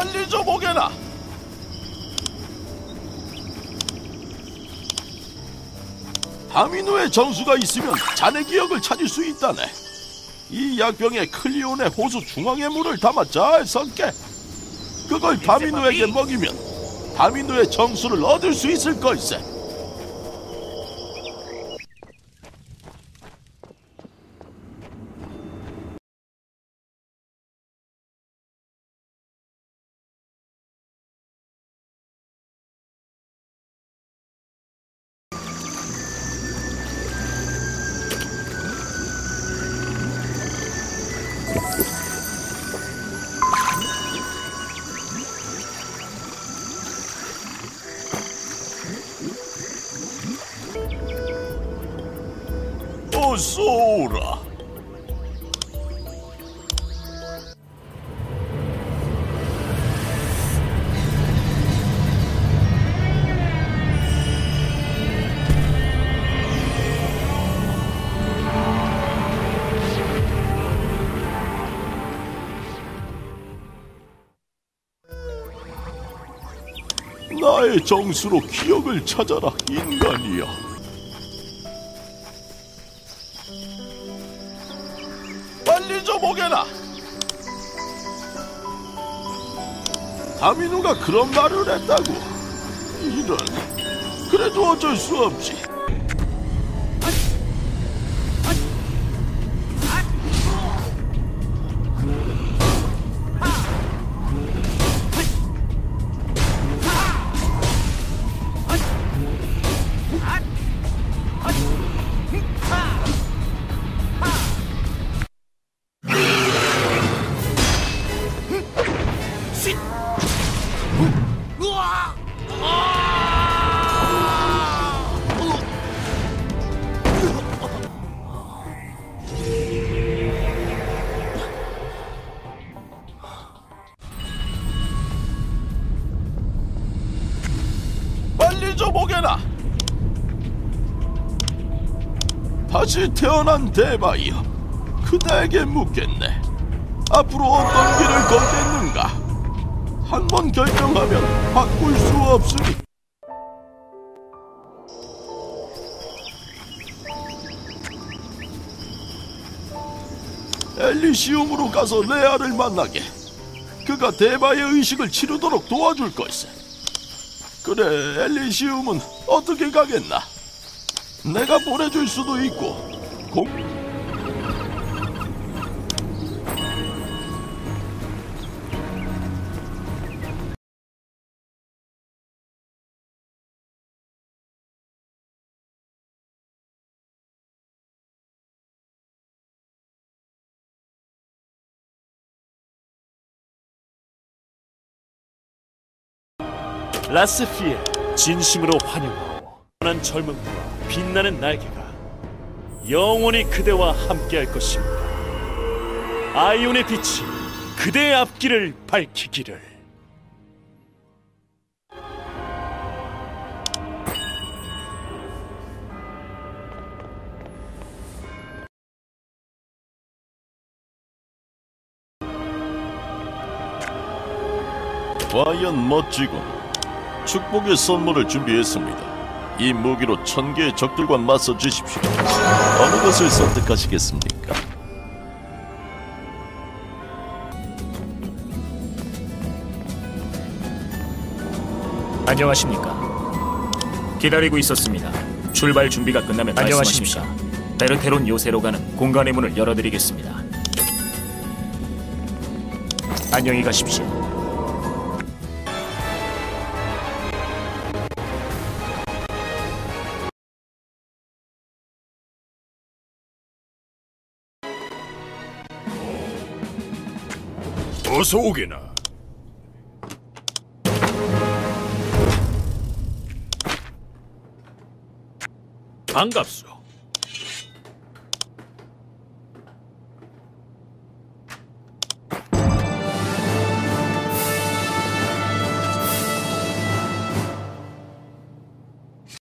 빨리 좀 오게나. 다미노의 정수가 있으면 자네 기억을 찾을 수 있다네. 이 약병에 클리온의 호수 중앙에 물을 담아 잘 섞게. 그걸 다미노에게 먹이면 다미노의 정수를 얻을 수 있을 걸세. 어서 오라. 나의 정수로 기억을 찾아라, 인간이여. 오게나. 다민우가 그런 말을 했다고. 이런. 그래도 어쩔 수 없지. 빨리 좀 오게나. 다시 태어난 대바이여. 그대에게 묻겠네. 앞으로 어떤 길을 걷겠는가? 한 번 결정하면 바꿀 수 없으니. 엘리시움으로 가서 레아를 만나게. 그가 대바의 의식을 치르도록 도와줄 걸세. 그래, 엘리시움은 어떻게 가겠나? 내가 보내줄 수도 있고, 공... 라스피에 진심으로 환영하오. 난 젊음과 빛나는 날개가 영원히 그대와 함께할 것입니다. 아이온의 빛이 그대의 앞길을 밝히기를. 과연 멋지군. 축복의 선물을 준비했습니다. 이 무기로 천 개의 적들과 맞서 주십시오. 어느 것을 선택하시겠습니까? 안녕하십니까. 기다리고 있었습니다. 출발 준비가 끝나면 안녕하십니까. 말씀하십시오. 베르테론 요새로 가는 공간의 문을 열어드리겠습니다. 안녕히 가십시오. 어서 오게나. 반갑소.